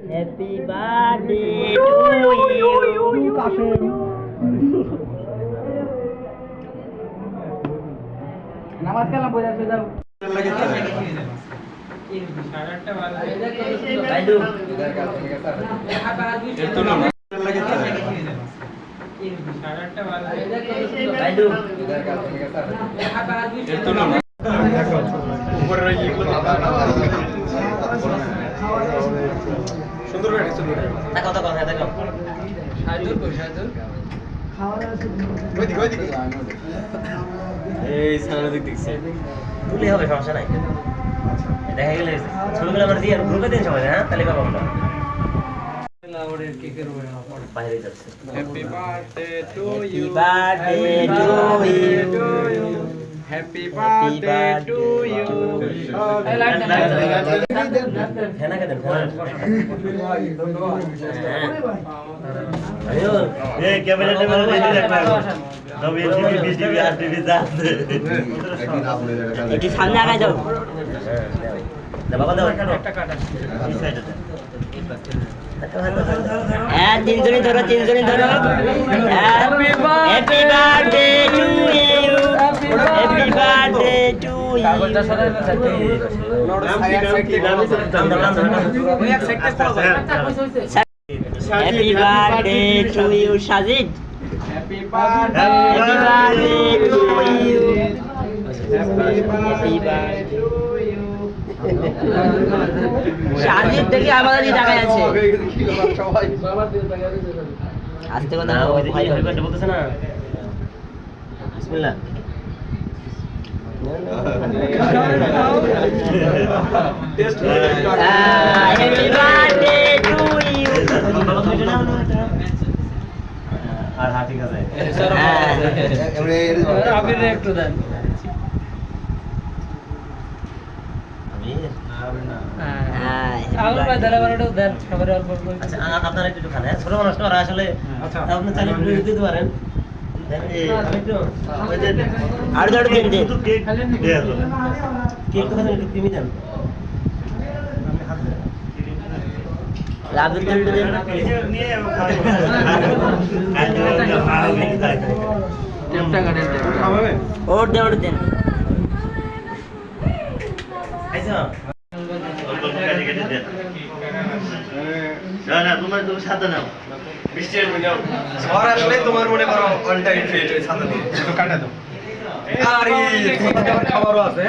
Happy birthday to you নামাজ কালাম যাও। Baidu Baidu সুন্দর করে সুন্দর করে দেখো দেখো হ্যাঁ দেখো সাজুর কই সাজুর এই সামনে দিক দেখছে। তুলে হবে সমস্যা নাই। দেখা গেলে ছবিগুলো আমরা দিয়ে গ্রুপে দিন সবাই হ্যাঁ? তাহলে পাবো আমরা। বাইরে যাচ্ছে। Happy birthday to happy birthday to you happy Happy birthday to একটু সামনে আগায় যাও হ্যাঁ তিনজনই ধরো তিনজনই ধরো happy birthday to you happy birthday to ওই এক সাইড থেকে পড়ো happy birthday to you Sajid happy happy birthday to you happy Sajid দেখি আমাদের টাকা আছে। সবাই। আস্তে কথা। হ্যাপি বলতেছে না? বিসমিল্লাহ হ্যাপি বার্থডে টু ইউ আর হ্যাঁ ঠিক আছে একটু দেন। আচ্ছা আপনারা একটু খান হ্যাঁ ছোট মানুষ আসলে আপনি চাইলে দিতে পারেন ওর দেন ওর দেন? না, না, তোমার তুমি সাথে নাও বৃষ্টি আসবে নাও আসলে তোমার মনে করো অল টাইম ফিট ওই ছাতা দিয়ে। একটু কাটা দাও। আরে ছাতা খাবারও আছে।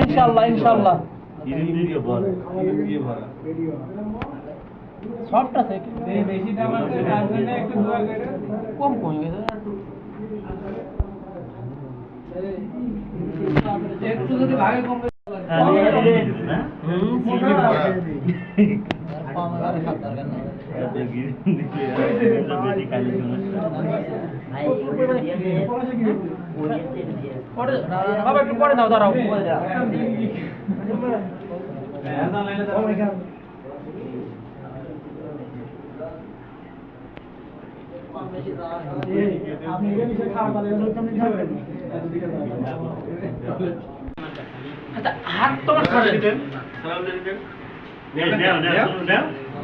ইনশাআল্লাহ ইনশাআল্লাহ সফট থেকে বেশি দাম আছে তার জন্য একটু দোয়া করে। কম কম গেছে। একটু যদি ভাগে বাবা একটু পরে দাও দাঁড়াও আচ্ছা হাত তোমার মানে করে দেন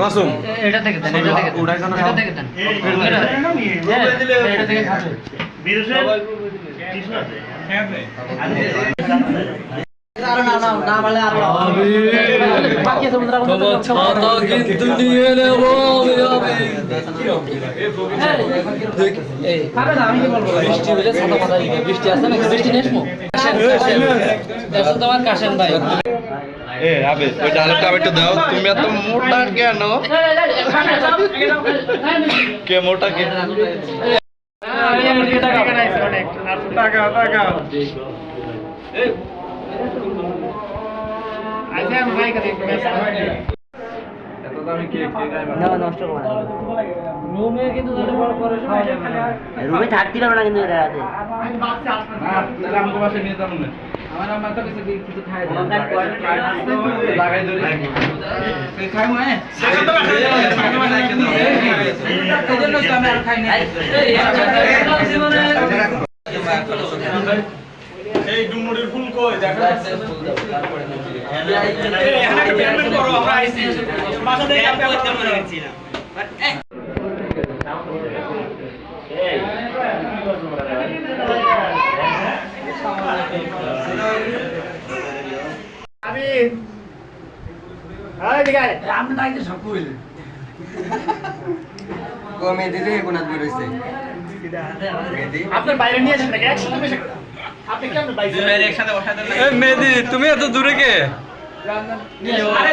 মাসুম এটা থেকে দেন এটা থেকে উড়াই খানা এটা থেকে দেন। এটা থেকে আছে নিয়ে নেব এই। খাবে না আমি কি বৃষ্টি হলে ছাতা মাথা দিবে। বৃষ্টি আছে না বৃষ্টি নেসমো? দেখো তোমার কাশেম ভাই। এ আবে ওই ডালেরটা একটু দাও। তুমি এত মোটা কেন? কে মোটা কে? টাকা টাকা এত দামি কেক কে খায় না নষ্ট করো না রুমে কিন্তু যদি বড় করে খাওয়া না থাকতে পারবে না। কিন্তু এটা রাতে তাহলে আমাকে বাসে নিয়ে যাব না আমার কিছু লাগাই ধরে খাই মানে এই জন্য তো আমি আর খাই না এই ডুমুরির ফুল কই দেখা যাচ্ছে এখানে পেমেন্ট করো আমরা আইছি বাসা থেকে আপনি করতে মনে না আপনার বাইরে নিয়ে আসেন নাকি একসাথে বসে আপনি কেমন বাইরে একসাথে বসাই দেন মেহেদি তুমি এত দূরে কে আরে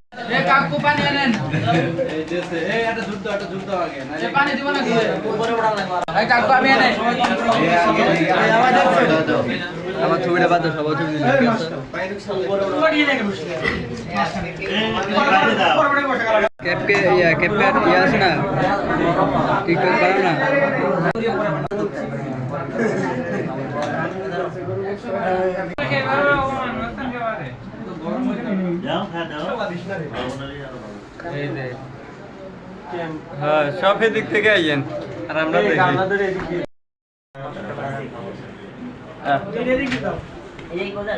এই যাও কাকু পানি আনেন। এই না এ এই কাকু আমি আনে আমার ছবিটা বাদ দাও সবাই ছবি ক্যাপকে ইয়া ক্যাপকে ইয়া আছে না? টিকটক বানাও না? হ্যাঁ সব এদিক থেকে আইয়েন। আর আমরা দেখি। এই কথা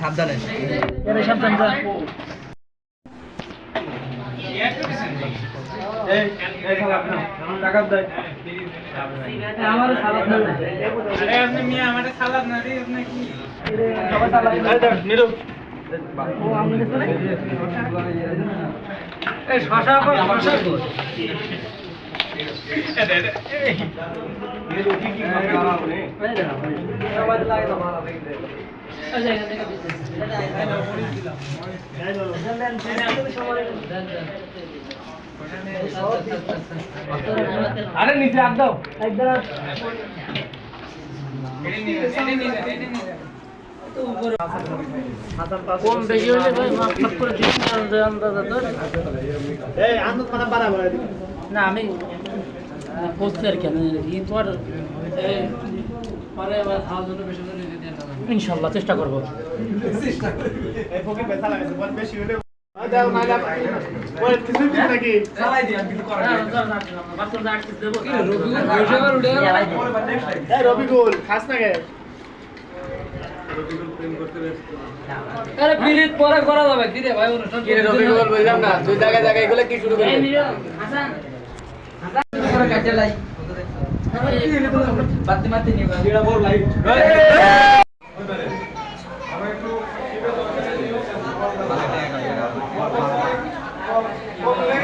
সাবধানে। আমার সালাদ না আরে আপনি মিয়া আমারে সালাদ না দিই আপনি কি এই শশা শশা কই আরে নিচে আপ দাও। কম বেশি হলে ভাই মাফ মাফ করে দিন আন্দাজ না আমি করছি আর কেন ই তো আর এই, পরে আবার খাওয়ার জন্য বেশি করে রবিকুল খাস না গে পরে করা যাবে কি রে ভাই অনুষ্ঠান কি রে রবিকুল বললাম না তুই জায়গা জায়গা এগুলো কি শুরু করবি হাসান হাসান করে কাটে লাই বাতি মাতি নিবা বড় লাইট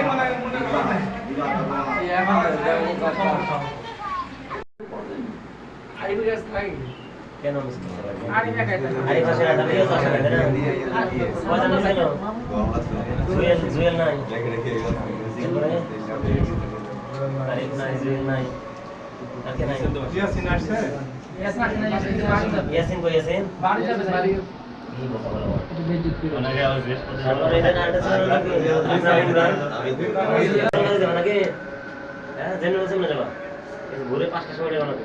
কেন মিস করতে পারবি? আরে পাশে রাখা দিও তো আসলে না কয়জন ছিল জুয়েল নাই আরিফ নাই জুয়েল নাই তাকে হ্যাঁ জেনে বসে না যাবা ঘুরে পাঁচটা সময় যাবা নাকি